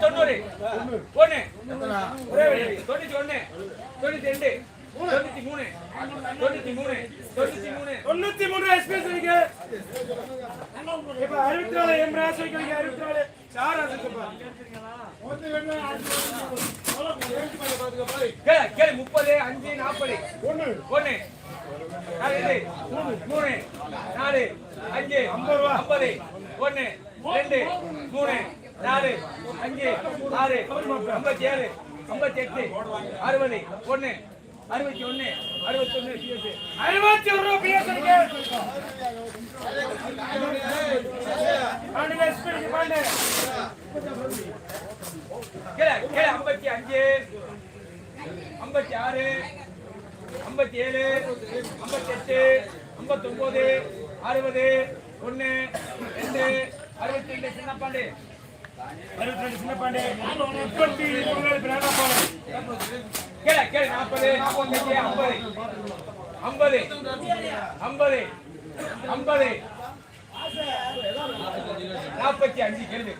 தொண்ணூறு ஒண்ணு. தொண்ணூத்தி ஒண்ணு. தொண்ணூத்தி ரெண்டு. தொண்ணூத்தி மூணு. தொண்ணூத்தி மூணு. தொண்ணூத்தி மூணு. தொண்ணூத்தி மூணு இருக்கு இப்ப அறுபத்தி நாலு எம் அறுபத்தி நாலு சார் கேளு, முப்பது அஞ்சு நாற்பது ஒண்ணு. ஒண்ணு. மூணு. நாலு. அஞ்சு. ஐம்பது ஒண்ணு. ரெண்டு. மூணு. நாலு. அஞ்சு. ஆறு. ஐம்பத்தி ஏழு ஐம்பத்தி எட்டு அறுபது. ஒண்ணு. அறுபத்தி ஒண்ணு அறுபத்தி ஒண்ணு அறுபத்தி பிஎஸ் பாண்டிங்க எஸ்பி இருக்கு பாண்டு. ஐம்பத்தி அஞ்சு. ஐம்பத்தி ஆறு ஐம்பத்தி ஏழு ஐம்பத்தி எட்டு ஐம்பத்தி ஒன்பது அறுபது ஒண்ணு ரெண்டு அறுபத்தி ரெண்டு சின்ன பாண்டு அறுபத்தி ரெண்டு சின்ன பாண்டு முப்பத்தி கேள கேள நாற்பது நாற்பத்தஞ்சு ஐம்பது. ஐம்பது ஐம்பது ஐம்பது. நாற்பத்தி அஞ்சு கேள்வி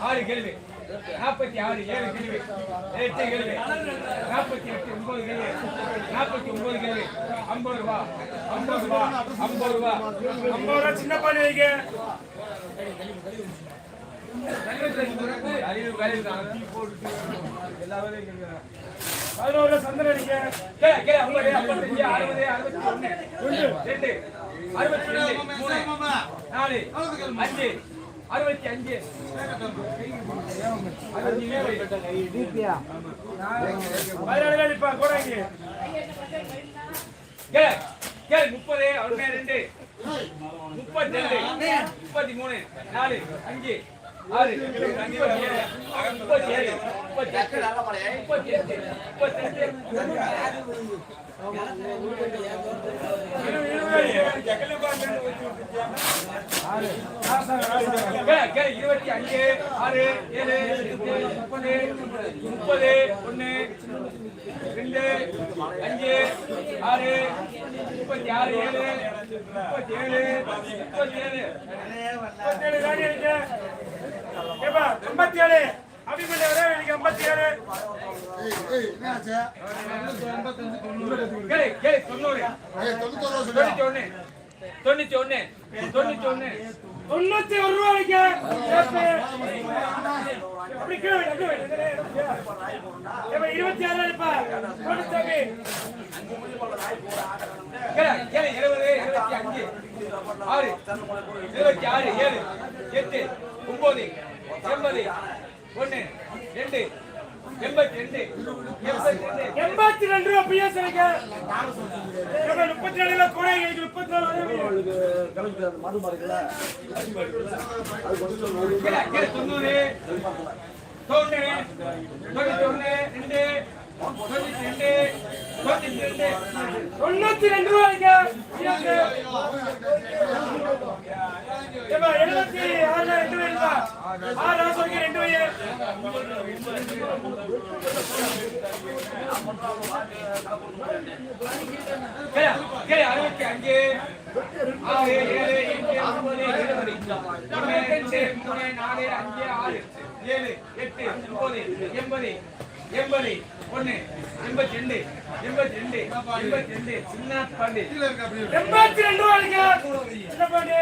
ஆறு கேள்வி நாற்பத்தி ஆறு ஏழு கேள்வி. எட்டு கேள்வி. நாற்பத்தி எட்டு ஒன்பது கேள்வி. நாற்பத்தி ஒன்பது கேள்வி. ஐம்பது ரூபா. ஐம்பது ரூபா. ஐம்பது ரூபா. ஐம்பது ரூபா சின்ன பாண்டு வைக்க பதினோரு ரூபா அடிக்க அறுபது அறுபத்தி ரெண்டு. அறுபத்தி ரெண்டு. மூணு. நாலு. அஞ்சு. அறுபத்தி அஞ்சு. அறுபத்தி ஏழு பதினாலு இப்ப கூட முப்பது அறுபது ரெண்டு முப்பத்தி ரெண்டு முப்பத்தி மூணு நாலு அஞ்சு. இருபத்தி அஞ்சு ஆறு ஏழு எட்டு முப்பது முப்பது ரெண்டு அஞ்சு ஆறு முப்பத்தி ஆறு ஏழு முப்பத்தி ஏழு முப்பத்தி ஏழு முப்பத்தேழு இருக்கு ஏழு அபிமன்ய ஒரே ஏழு தொண்ணூத்தி ஒண்ணு தொண்ணூத்தி ஒண்ணு தொண்ணூத்தி ஒண்ணு தொண்ணூத்தி ஒரு ரூபாய்க்கு இருபத்தி ஆறு இருபது இருபத்தி அஞ்சு. ஆறு. இருபத்தி ஆறு ஏழு. எட்டு. ஒன்பது எண்பது ஒண்ணு ரெண்டு எண்பத்தி ரெண்டு எண்பத்தி ரெண்டு. ரூபா பிஎஸ் முப்பத்தி ரெண்டுல கூட எனக்கு முப்பத்தி நாலு தொண்ணூறு தொண்ணூறு தொண்ணூத்தி ஒண்ணு ரெண்டு. தொண்ணூத்தி ரெண்டு தொண்ணூத்தி எழுபத்தி ஆறுல ரெண்டு வை இருக்கா? ஆறு ராசு ரெண்டு வை. அறுபத்தி அஞ்சு ஆறு ஏழு எட்டு ஒன்பது இருபது ஒண்ணு ரெண்டு மூணு நாலு அஞ்சு ஆறு ஏழு எட்டு ஒன்பது எண்பது எண்பது ஒண்ணு எண்பத்தி ரெண்டு எண்பத்தி ரெண்டு எண்பத்தி ரெண்டு சின்ன பாண்டி எண்பத்தி ரெண்டு ரூபா வைக்க. என்ன பாண்டி?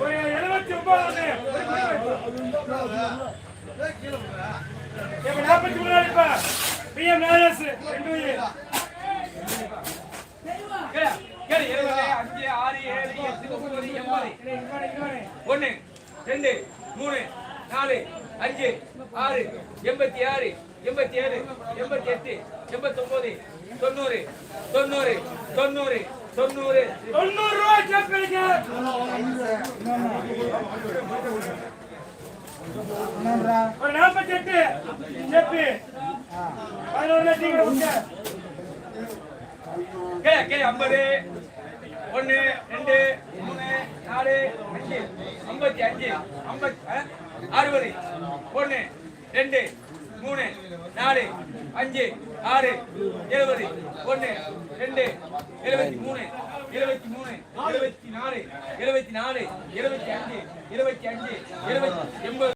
ஒரு எழுபத்தி ஒன்பது நாற்பத்தி மூணு இப்ப. ரெண்டு அஞ்சு ஆறு ஏழு எட்டு எண்பது. ஒண்ணு ரெண்டு மூணு நாலு அஞ்சு ஆறு எண்பத்தி ஆறு எண்பத்தி ஏழு எண்பத்தி எட்டு எண்பத்தி ஒன்பது தொண்ணூறு தொண்ணூறு தொண்ணூறு தொண்ணூறு. தொண்ணூறு ரூபா கேப் கிடைக்க ஒரு நாற்பத்தி எட்டு செப்பி பதினோரு லட்சம் ஐம்பது. ஒண்ணு ரெண்டு மூணு நாலு அஞ்சு. ஐம்பத்தி அஞ்சு ஐம்பத்தி அறுபது. ஒன்று ரெண்டு மூணு நாலு அஞ்சு ஆறு எழுபது ஒண்ணு ரெண்டு எழுபத்தி மூணு இருபத்தி மூணு இருபத்தி நாலு இருபத்தி நாலு இருபத்தி அஞ்சு இருபத்தி அஞ்சு இருபத்தி எண்பது.